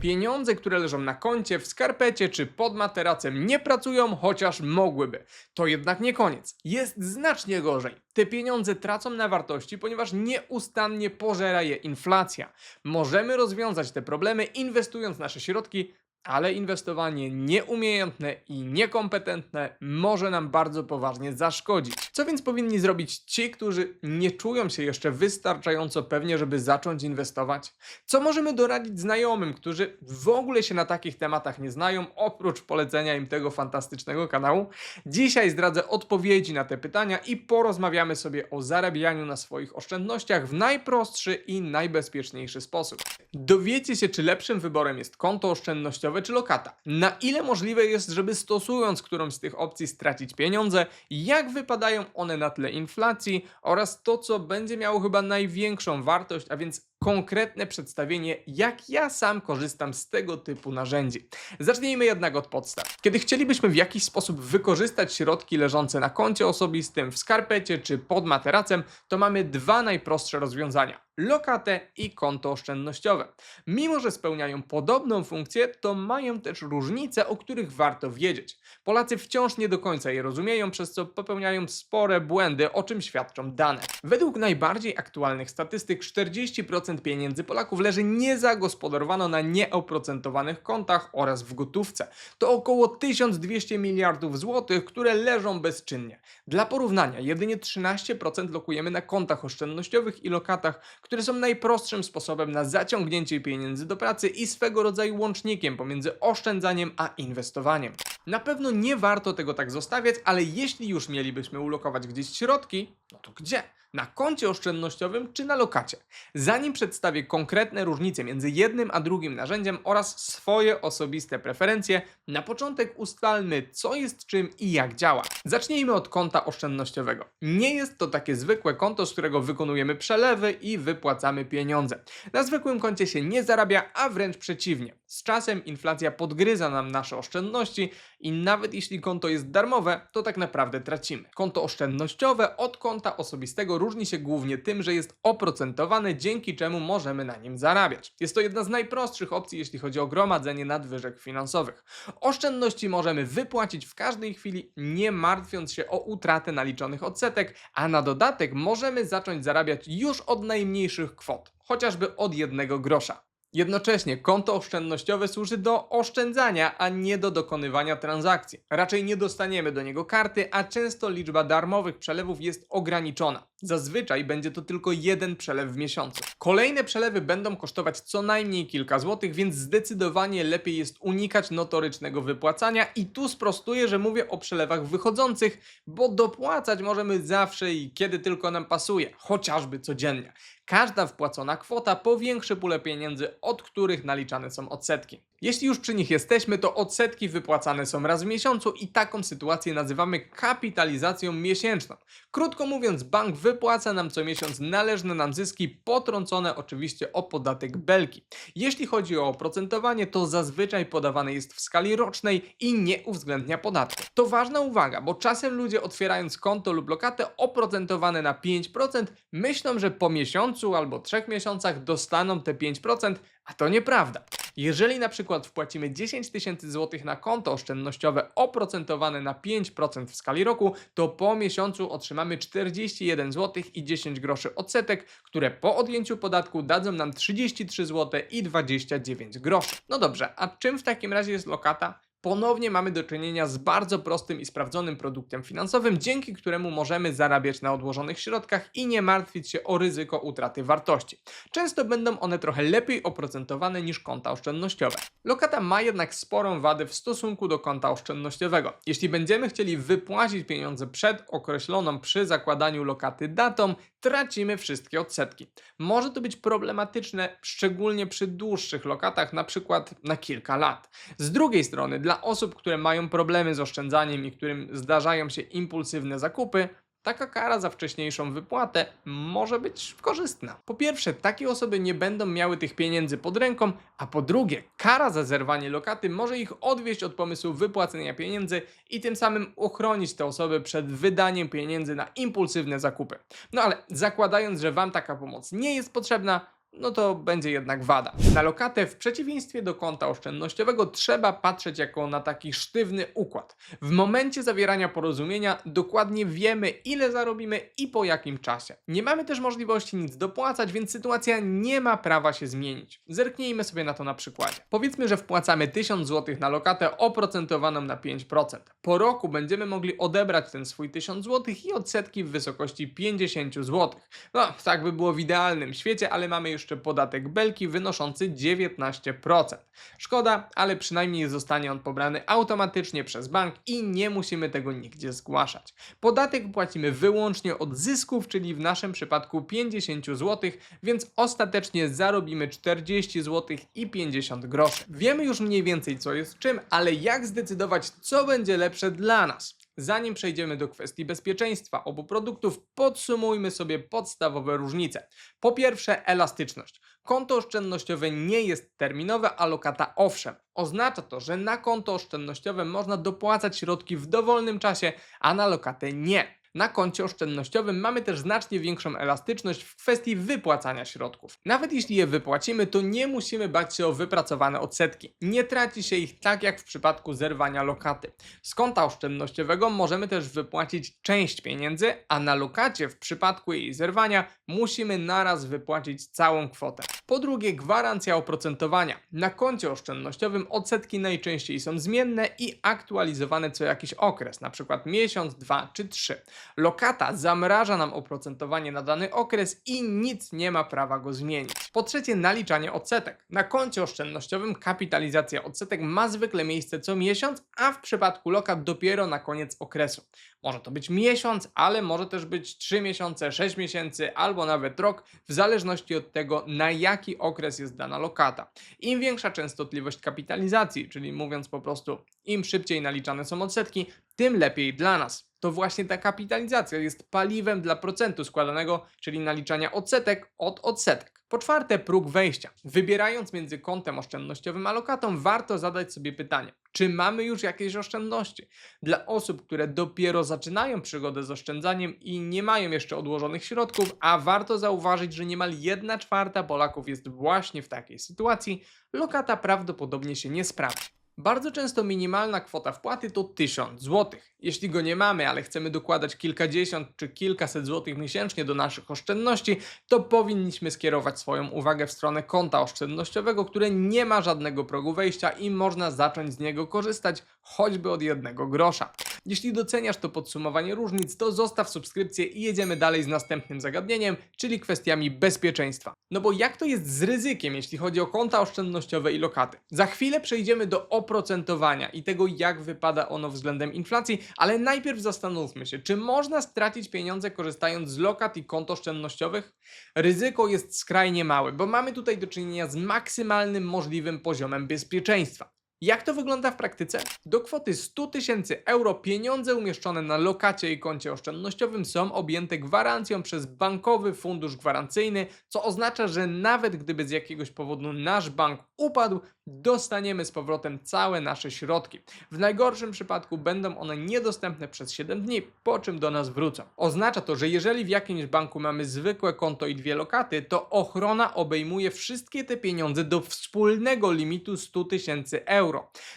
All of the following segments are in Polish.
Pieniądze, które leżą na koncie, w skarpecie czy pod materacem nie pracują, chociaż mogłyby. To jednak nie koniec. Jest znacznie gorzej. Te pieniądze tracą na wartości, ponieważ nieustannie pożera je inflacja. Możemy rozwiązać te problemy inwestując nasze środki ale inwestowanie nieumiejętne i niekompetentne może nam bardzo poważnie zaszkodzić. Co więc powinni zrobić ci, którzy nie czują się jeszcze wystarczająco pewnie, żeby zacząć inwestować? Co możemy doradzić znajomym, którzy w ogóle się na takich tematach nie znają, oprócz polecenia im tego fantastycznego kanału? Dzisiaj zdradzę odpowiedzi na te pytania i porozmawiamy sobie o zarabianiu na swoich oszczędnościach w najprostszy i najbezpieczniejszy sposób. Dowiecie się, czy lepszym wyborem jest konto oszczędnościowe czy lokata. Na ile możliwe jest, żeby stosując którąś z tych opcji stracić pieniądze, jak wypadają one na tle inflacji oraz to, co będzie miało chyba największą wartość, a więc konkretne przedstawienie, jak ja sam korzystam z tego typu narzędzi. Zacznijmy jednak od podstaw. Kiedy chcielibyśmy w jakiś sposób wykorzystać środki leżące na koncie osobistym, w skarpecie czy pod materacem, to mamy dwa najprostsze rozwiązania lokatę i konto oszczędnościowe. Mimo, że spełniają podobną funkcję, to mają też różnice, o których warto wiedzieć. Polacy wciąż nie do końca je rozumieją, przez co popełniają spore błędy, o czym świadczą dane. Według najbardziej aktualnych statystyk 40% pieniędzy Polaków leży niezagospodarowano na nieoprocentowanych kontach oraz w gotówce. To około 1200 miliardów złotych, które leżą bezczynnie. Dla porównania, jedynie 13% lokujemy na kontach oszczędnościowych i lokatach, które są najprostszym sposobem na zaciągnięcie pieniędzy do pracy i swego rodzaju łącznikiem pomiędzy oszczędzaniem a inwestowaniem. Na pewno nie warto tego tak zostawiać, ale jeśli już mielibyśmy ulokować gdzieś środki, no to gdzie? Na koncie oszczędnościowym czy na lokacie? Zanim przedstawię konkretne różnice między jednym a drugim narzędziem oraz swoje osobiste preferencje, na początek ustalmy, co jest czym i jak działa. Zacznijmy od konta oszczędnościowego. Nie jest to takie zwykłe konto, z którego wykonujemy przelewy i wypłacamy pieniądze. Na zwykłym koncie się nie zarabia, a wręcz przeciwnie. Z czasem inflacja podgryza nam nasze oszczędności i nawet jeśli konto jest darmowe, to tak naprawdę tracimy. Konto oszczędnościowe od konta osobistego różni się głównie tym, że jest oprocentowane, dzięki czemu możemy na nim zarabiać. Jest to jedna z najprostszych opcji, jeśli chodzi o gromadzenie nadwyżek finansowych. Oszczędności możemy wypłacić w każdej chwili, nie martwiąc się o utratę naliczonych odsetek, a na dodatek możemy zacząć zarabiać już od najmniejszych kwot, chociażby od jednego grosza. Jednocześnie konto oszczędnościowe służy do oszczędzania, a nie do dokonywania transakcji. Raczej nie dostaniemy do niego karty, a często liczba darmowych przelewów jest ograniczona. Zazwyczaj będzie to tylko jeden przelew w miesiącu. Kolejne przelewy będą kosztować co najmniej kilka złotych, więc zdecydowanie lepiej jest unikać notorycznego wypłacania i tu sprostuję, że mówię o przelewach wychodzących, bo dopłacać możemy zawsze i kiedy tylko nam pasuje, chociażby codziennie. Każda wpłacona kwota powiększy pulę pieniędzy, od których naliczane są odsetki. Jeśli już przy nich jesteśmy, to odsetki wypłacane są raz w miesiącu i taką sytuację nazywamy kapitalizacją miesięczną. Krótko mówiąc, bank wypłaca nam co miesiąc należne nam zyski, potrącone oczywiście o podatek belki. Jeśli chodzi o oprocentowanie, to zazwyczaj podawane jest w skali rocznej i nie uwzględnia podatku. To ważna uwaga, bo czasem ludzie otwierając konto lub lokatę oprocentowane na 5% myślą, że po miesiącu albo trzech miesiącach dostaną te 5%, a to nieprawda. Jeżeli na przykład wpłacimy 10 tysięcy złotych na konto oszczędnościowe oprocentowane na 5% w skali roku, to po miesiącu otrzymamy 41 zł i 10 groszy odsetek, które po odjęciu podatku dadzą nam 33 zł i 29 groszy. No dobrze, a czym w takim razie jest lokata? Ponownie mamy do czynienia z bardzo prostym i sprawdzonym produktem finansowym, dzięki któremu możemy zarabiać na odłożonych środkach i nie martwić się o ryzyko utraty wartości. Często będą one trochę lepiej oprocentowane niż konta oszczędnościowe. Lokata ma jednak sporą wadę w stosunku do konta oszczędnościowego. Jeśli będziemy chcieli wypłacić pieniądze przed określoną przy zakładaniu lokaty datą, tracimy wszystkie odsetki. Może to być problematyczne, szczególnie przy dłuższych lokatach, na przykład na kilka lat. Z drugiej strony, dla osób, które mają problemy z oszczędzaniem i którym zdarzają się impulsywne zakupy, taka kara za wcześniejszą wypłatę może być korzystna. Po pierwsze, takie osoby nie będą miały tych pieniędzy pod ręką, a po drugie, kara za zerwanie lokaty może ich odwieść od pomysłu wypłacenia pieniędzy i tym samym uchronić te osoby przed wydaniem pieniędzy na impulsywne zakupy. No ale zakładając, że Wam taka pomoc nie jest potrzebna, no to będzie jednak wada. Na lokatę w przeciwieństwie do konta oszczędnościowego trzeba patrzeć jako na taki sztywny układ. W momencie zawierania porozumienia dokładnie wiemy ile zarobimy i po jakim czasie. Nie mamy też możliwości nic dopłacać, więc sytuacja nie ma prawa się zmienić. Zerknijmy sobie na to na przykładzie. Powiedzmy, że wpłacamy 1000 zł na lokatę oprocentowaną na 5%. Po roku będziemy mogli odebrać ten swój 1000 zł i odsetki w wysokości 50 zł. No, tak by było w idealnym świecie, ale mamy jeszcze podatek belki wynoszący 19%. Szkoda, ale przynajmniej zostanie on pobrany automatycznie przez bank i nie musimy tego nigdzie zgłaszać. Podatek płacimy wyłącznie od zysków, czyli w naszym przypadku 50 zł, więc ostatecznie zarobimy 40 zł i 50 groszy. Wiemy już mniej więcej co jest czym, ale jak zdecydować co będzie lepsze dla nas? Zanim przejdziemy do kwestii bezpieczeństwa obu produktów, podsumujmy sobie podstawowe różnice. Po pierwsze, elastyczność. Konto oszczędnościowe nie jest terminowe, a lokata owszem. Oznacza to, że na konto oszczędnościowe można dopłacać środki w dowolnym czasie, a na lokatę nie. Na koncie oszczędnościowym mamy też znacznie większą elastyczność w kwestii wypłacania środków. Nawet jeśli je wypłacimy, to nie musimy bać się o wypracowane odsetki. Nie traci się ich tak jak w przypadku zerwania lokaty. Z konta oszczędnościowego możemy też wypłacić część pieniędzy, a na lokacie w przypadku jej zerwania musimy naraz wypłacić całą kwotę. Po drugie, gwarancja oprocentowania. Na koncie oszczędnościowym odsetki najczęściej są zmienne i aktualizowane co jakiś okres, przykład miesiąc, dwa czy trzy. Lokata zamraża nam oprocentowanie na dany okres i nic nie ma prawa go zmienić. Po trzecie, naliczanie odsetek. Na koncie oszczędnościowym kapitalizacja odsetek ma zwykle miejsce co miesiąc, a w przypadku lokat dopiero na koniec okresu. Może to być miesiąc, ale może też być 3 miesiące, 6 miesięcy albo nawet rok, w zależności od tego, na jaki okres jest dana lokata. Im większa częstotliwość kapitalizacji, czyli mówiąc po prostu, im szybciej naliczane są odsetki, tym lepiej dla nas. To właśnie ta kapitalizacja jest paliwem dla procentu składanego, czyli naliczania odsetek od odsetek. Po czwarte, próg wejścia. Wybierając między kontem oszczędnościowym a lokatą, warto zadać sobie pytanie, czy mamy już jakieś oszczędności? Dla osób, które dopiero zaczynają przygodę z oszczędzaniem i nie mają jeszcze odłożonych środków, a warto zauważyć, że niemal 1 czwarta Polaków jest właśnie w takiej sytuacji, lokata prawdopodobnie się nie sprawdzi. Bardzo często minimalna kwota wpłaty to 1000 zł. Jeśli go nie mamy, ale chcemy dokładać kilkadziesiąt czy kilkaset złotych miesięcznie do naszych oszczędności, to powinniśmy skierować swoją uwagę w stronę konta oszczędnościowego, które nie ma żadnego progu wejścia i można zacząć z niego korzystać choćby od jednego grosza. Jeśli doceniasz to podsumowanie różnic, to zostaw subskrypcję i jedziemy dalej z następnym zagadnieniem, czyli kwestiami bezpieczeństwa. No bo jak to jest z ryzykiem, jeśli chodzi o konta oszczędnościowe i lokaty? Za chwilę przejdziemy do oprocentowania i tego, jak wypada ono względem inflacji, ale najpierw zastanówmy się, czy można stracić pieniądze korzystając z lokat i kont oszczędnościowych? Ryzyko jest skrajnie małe, bo mamy tutaj do czynienia z maksymalnym możliwym poziomem bezpieczeństwa. Jak to wygląda w praktyce? Do kwoty 100 tysięcy euro pieniądze umieszczone na lokacie i koncie oszczędnościowym są objęte gwarancją przez bankowy fundusz gwarancyjny, co oznacza, że nawet gdyby z jakiegoś powodu nasz bank upadł, dostaniemy z powrotem całe nasze środki. W najgorszym przypadku będą one niedostępne przez 7 dni, po czym do nas wrócą. Oznacza to, że jeżeli w jakimś banku mamy zwykłe konto i dwie lokaty, to ochrona obejmuje wszystkie te pieniądze do wspólnego limitu 100 tysięcy euro.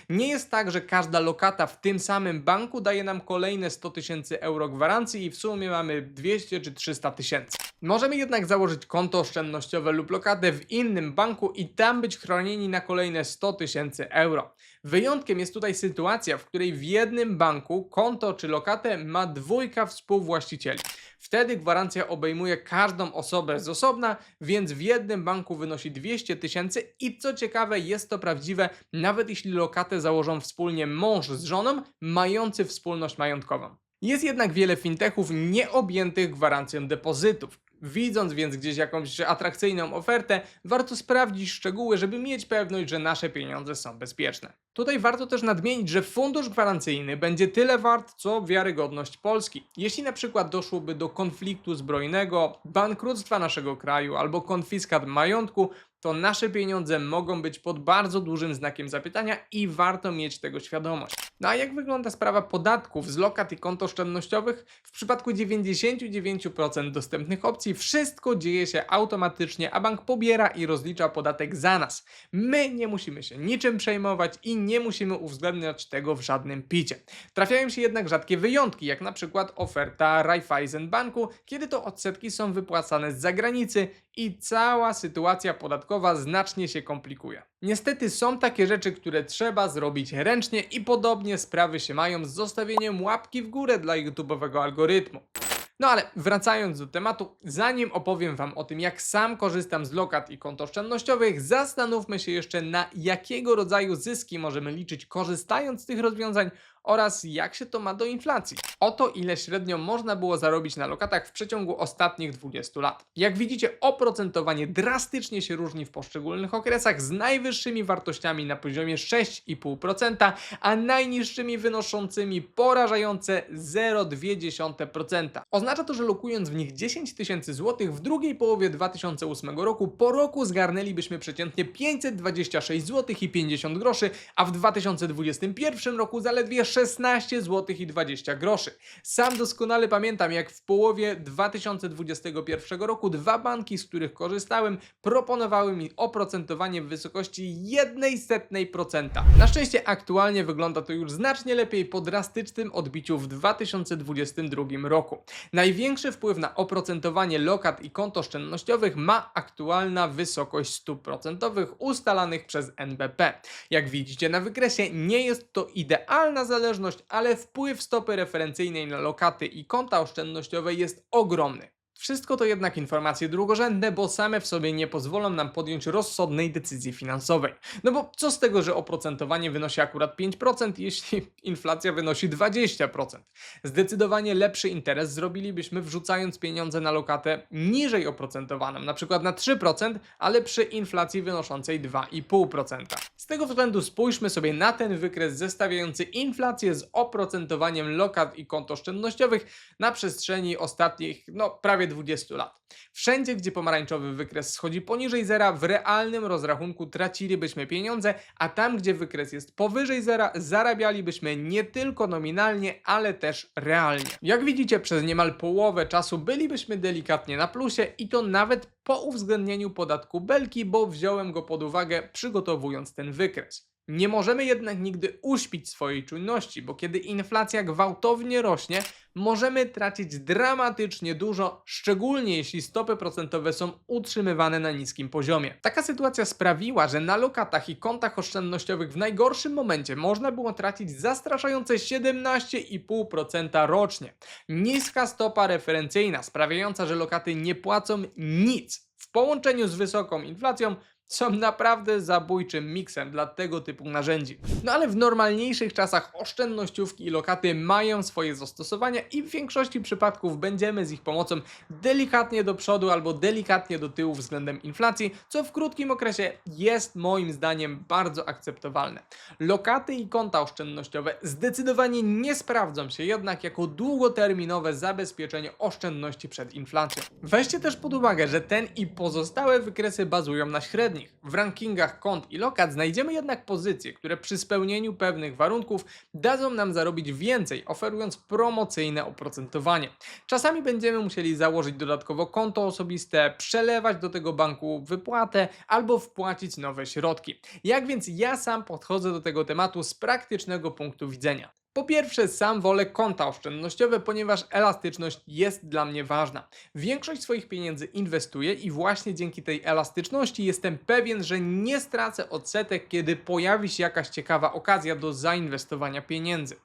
Nie jest tak, że każda lokata w tym samym banku daje nam kolejne 100 tysięcy euro gwarancji i w sumie mamy 200 czy 300 tysięcy. Możemy jednak założyć konto oszczędnościowe lub lokatę w innym banku i tam być chronieni na kolejne 100 tysięcy euro. Wyjątkiem jest tutaj sytuacja, w której w jednym banku konto czy lokatę ma dwójka współwłaścicieli. Wtedy gwarancja obejmuje każdą osobę z osobna, więc w jednym banku wynosi 200 tysięcy i co ciekawe jest to prawdziwe nawet jeśli lokatę założą wspólnie mąż z żoną mający wspólność majątkową. Jest jednak wiele fintechów nieobjętych gwarancją depozytów. Widząc więc gdzieś jakąś atrakcyjną ofertę, warto sprawdzić szczegóły, żeby mieć pewność, że nasze pieniądze są bezpieczne. Tutaj warto też nadmienić, że fundusz gwarancyjny będzie tyle wart, co wiarygodność Polski. Jeśli na przykład doszłoby do konfliktu zbrojnego, bankructwa naszego kraju albo konfiskat majątku, to nasze pieniądze mogą być pod bardzo dużym znakiem zapytania i warto mieć tego świadomość. No a jak wygląda sprawa podatków z lokat i kont oszczędnościowych? W przypadku 99% dostępnych opcji wszystko dzieje się automatycznie, a bank pobiera i rozlicza podatek za nas. My nie musimy się niczym przejmować i nie musimy uwzględniać tego w żadnym picie. Trafiają się jednak rzadkie wyjątki, jak na przykład oferta Raiffeisen Banku, kiedy to odsetki są wypłacane z zagranicy i cała sytuacja podatkowa znacznie się komplikuje. Niestety są takie rzeczy, które trzeba zrobić ręcznie i podobnie sprawy się mają z zostawieniem łapki w górę dla YouTube'owego algorytmu. No ale wracając do tematu, zanim opowiem Wam o tym, jak sam korzystam z lokat i kont oszczędnościowych, zastanówmy się jeszcze na jakiego rodzaju zyski możemy liczyć korzystając z tych rozwiązań oraz jak się to ma do inflacji. Oto ile średnio można było zarobić na lokatach w przeciągu ostatnich 20 lat. Jak widzicie, oprocentowanie drastycznie się różni w poszczególnych okresach z najwyższymi wartościami na poziomie 6,5%, a najniższymi wynoszącymi porażające 0,2%. Oznacza to, że lokując w nich 10 tysięcy złotych w drugiej połowie 2008 roku, po roku zgarnęlibyśmy przeciętnie 526 zł i 50 groszy, a w 2021 roku zaledwie 16 zł i 20 groszy. Sam doskonale pamiętam, jak w połowie 2021 roku dwa banki, z których korzystałem, proponowały mi oprocentowanie w wysokości 1,1%. Na szczęście aktualnie wygląda to już znacznie lepiej po drastycznym odbiciu w 2022 roku. Największy wpływ na oprocentowanie lokat i kont oszczędnościowych ma aktualna wysokość stóp procentowych ustalanych przez NBP. Jak widzicie na wykresie, nie jest to idealna zależność, ale wpływ stopy referencyjnej na lokaty i konta oszczędnościowe jest ogromny. Wszystko to jednak informacje drugorzędne, bo same w sobie nie pozwolą nam podjąć rozsądnej decyzji finansowej. No bo co z tego, że oprocentowanie wynosi akurat 5%, jeśli inflacja wynosi 20%? Zdecydowanie lepszy interes zrobilibyśmy wrzucając pieniądze na lokatę niżej oprocentowaną, na przykład na 3%, ale przy inflacji wynoszącej 2,5%. Z tego względu spójrzmy sobie na ten wykres zestawiający inflację z oprocentowaniem lokat i kont oszczędnościowych na przestrzeni ostatnich, no prawie 20 lat. Wszędzie, gdzie pomarańczowy wykres schodzi poniżej zera, w realnym rozrachunku tracilibyśmy pieniądze, a tam, gdzie wykres jest powyżej zera, zarabialibyśmy nie tylko nominalnie, ale też realnie. Jak widzicie, przez niemal połowę czasu bylibyśmy delikatnie na plusie i to nawet po uwzględnieniu podatku belki, bo wziąłem go pod uwagę przygotowując ten wykres. Nie możemy jednak nigdy uśpić swojej czujności, bo kiedy inflacja gwałtownie rośnie, możemy tracić dramatycznie dużo, szczególnie jeśli stopy procentowe są utrzymywane na niskim poziomie. Taka sytuacja sprawiła, że na lokatach i kontach oszczędnościowych w najgorszym momencie można było tracić zastraszające 17,5% rocznie. Niska stopa referencyjna sprawiająca, że lokaty nie płacą nic w połączeniu z wysoką inflacją są naprawdę zabójczym miksem dla tego typu narzędzi. No ale w normalniejszych czasach oszczędnościówki i lokaty mają swoje zastosowania i w większości przypadków będziemy z ich pomocą delikatnie do przodu albo delikatnie do tyłu względem inflacji, co w krótkim okresie jest moim zdaniem bardzo akceptowalne. Lokaty i konta oszczędnościowe zdecydowanie nie sprawdzą się jednak jako długoterminowe zabezpieczenie oszczędności przed inflacją. Weźcie też pod uwagę, że ten i pozostałe wykresy bazują na średnich. W rankingach kont i lokat znajdziemy jednak pozycje, które przy spełnieniu pewnych warunków dadzą nam zarobić więcej, oferując promocyjne oprocentowanie. Czasami będziemy musieli założyć dodatkowo konto osobiste, przelewać do tego banku wypłatę albo wpłacić nowe środki. Jak więc ja sam podchodzę do tego tematu z praktycznego punktu widzenia? Po pierwsze, sam wolę konta oszczędnościowe, ponieważ elastyczność jest dla mnie ważna. Większość swoich pieniędzy inwestuję i właśnie dzięki tej elastyczności jestem pewien, że nie stracę odsetek, kiedy pojawi się jakaś ciekawa okazja do zainwestowania pieniędzy.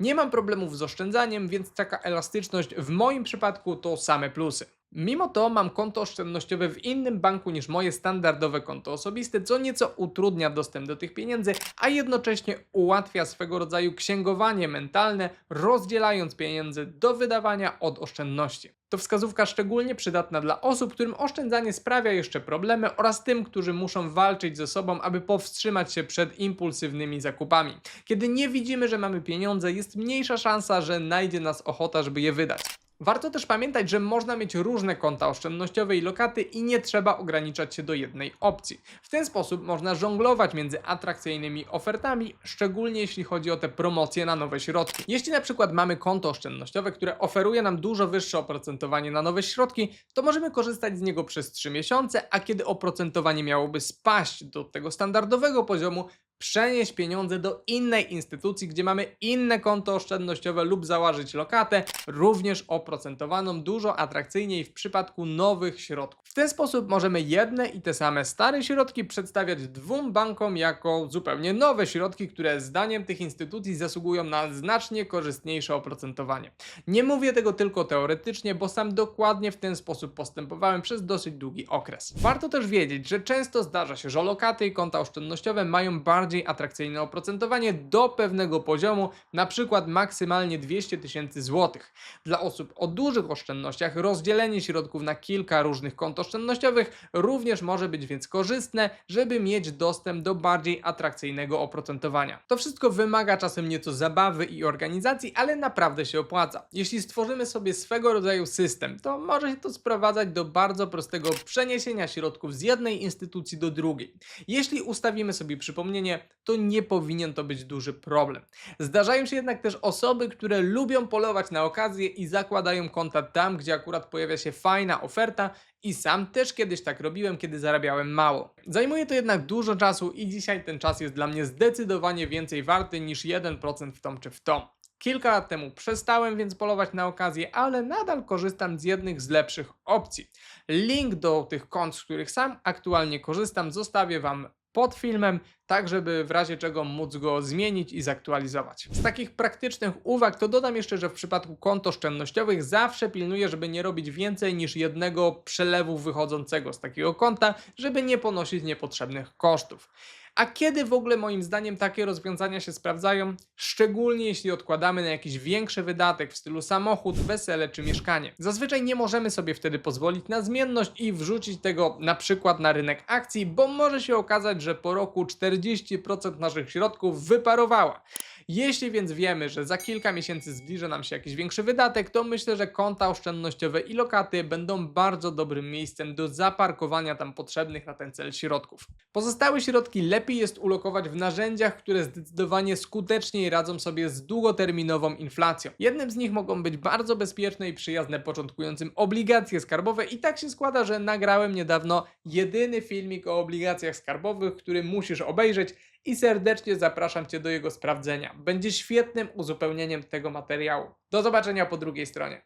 Nie mam problemów z oszczędzaniem, więc taka elastyczność w moim przypadku to same plusy. Mimo to mam konto oszczędnościowe w innym banku niż moje standardowe konto osobiste, co nieco utrudnia dostęp do tych pieniędzy, a jednocześnie ułatwia swego rodzaju księgowanie mentalne, rozdzielając pieniądze do wydawania od oszczędności. To wskazówka szczególnie przydatna dla osób, którym oszczędzanie sprawia jeszcze problemy oraz tym, którzy muszą walczyć ze sobą, aby powstrzymać się przed impulsywnymi zakupami. Kiedy nie widzimy, że mamy pieniądze, jest mniejsza szansa, że najdzie nas ochota, żeby je wydać. Warto też pamiętać, że można mieć różne konta oszczędnościowe i lokaty i nie trzeba ograniczać się do jednej opcji. W ten sposób można żonglować między atrakcyjnymi ofertami, szczególnie jeśli chodzi o te promocje na nowe środki. Jeśli na przykład mamy konto oszczędnościowe, które oferuje nam dużo wyższe oprocentowanie na nowe środki, to możemy korzystać z niego przez 3 miesiące, a kiedy oprocentowanie miałoby spaść do tego standardowego poziomu, przenieść pieniądze do innej instytucji, gdzie mamy inne konto oszczędnościowe lub założyć lokatę, również oprocentowaną dużo atrakcyjniej w przypadku nowych środków. W ten sposób możemy jedne i te same stare środki przedstawiać dwóm bankom jako zupełnie nowe środki, które zdaniem tych instytucji zasługują na znacznie korzystniejsze oprocentowanie. Nie mówię tego tylko teoretycznie, bo sam dokładnie w ten sposób postępowałem przez dosyć długi okres. Warto też wiedzieć, że często zdarza się, że lokaty i konta oszczędnościowe mają bardziej atrakcyjne oprocentowanie do pewnego poziomu, na przykład maksymalnie 200 tysięcy złotych. Dla osób o dużych oszczędnościach rozdzielenie środków na kilka różnych kont oszczędnościowych również może być więc korzystne, żeby mieć dostęp do bardziej atrakcyjnego oprocentowania. To wszystko wymaga czasem nieco zabawy i organizacji, ale naprawdę się opłaca. Jeśli stworzymy sobie swego rodzaju system, to może się to sprowadzać do bardzo prostego przeniesienia środków z jednej instytucji do drugiej. Jeśli ustawimy sobie przypomnienie, to nie powinien to być duży problem. Zdarzają się jednak też osoby, które lubią polować na okazję i zakładają konta tam, gdzie akurat pojawia się fajna oferta i sam też kiedyś tak robiłem, kiedy zarabiałem mało. Zajmuje to jednak dużo czasu i dzisiaj ten czas jest dla mnie zdecydowanie więcej warty niż 1% w tą czy w tą. Kilka lat temu przestałem więc polować na okazję, ale nadal korzystam z jednych z lepszych opcji. Link do tych kont, z których sam aktualnie korzystam, zostawię Wam pod filmem, tak żeby w razie czego móc go zmienić i zaktualizować. Z takich praktycznych uwag to dodam jeszcze, że w przypadku kont oszczędnościowych zawsze pilnuję, żeby nie robić więcej niż jednego przelewu wychodzącego z takiego konta, żeby nie ponosić niepotrzebnych kosztów. A kiedy w ogóle moim zdaniem takie rozwiązania się sprawdzają? Szczególnie jeśli odkładamy na jakiś większy wydatek w stylu samochód, wesele czy mieszkanie. Zazwyczaj nie możemy sobie wtedy pozwolić na zmienność i wrzucić tego na przykład na rynek akcji, bo może się okazać, że po roku 40% naszych środków wyparowała. Jeśli więc wiemy, że za kilka miesięcy zbliży nam się jakiś większy wydatek, to myślę, że konta oszczędnościowe i lokaty będą bardzo dobrym miejscem do zaparkowania tam potrzebnych na ten cel środków. Pozostałe środki lepiej jest ulokować w narzędziach, które zdecydowanie skuteczniej radzą sobie z długoterminową inflacją. Jednym z nich mogą być bardzo bezpieczne i przyjazne początkującym obligacje skarbowe i tak się składa, że nagrałem niedawno jedyny filmik o obligacjach skarbowych, który musisz obejrzeć i serdecznie zapraszam Cię do jego sprawdzenia. Będzie świetnym uzupełnieniem tego materiału. Do zobaczenia po drugiej stronie.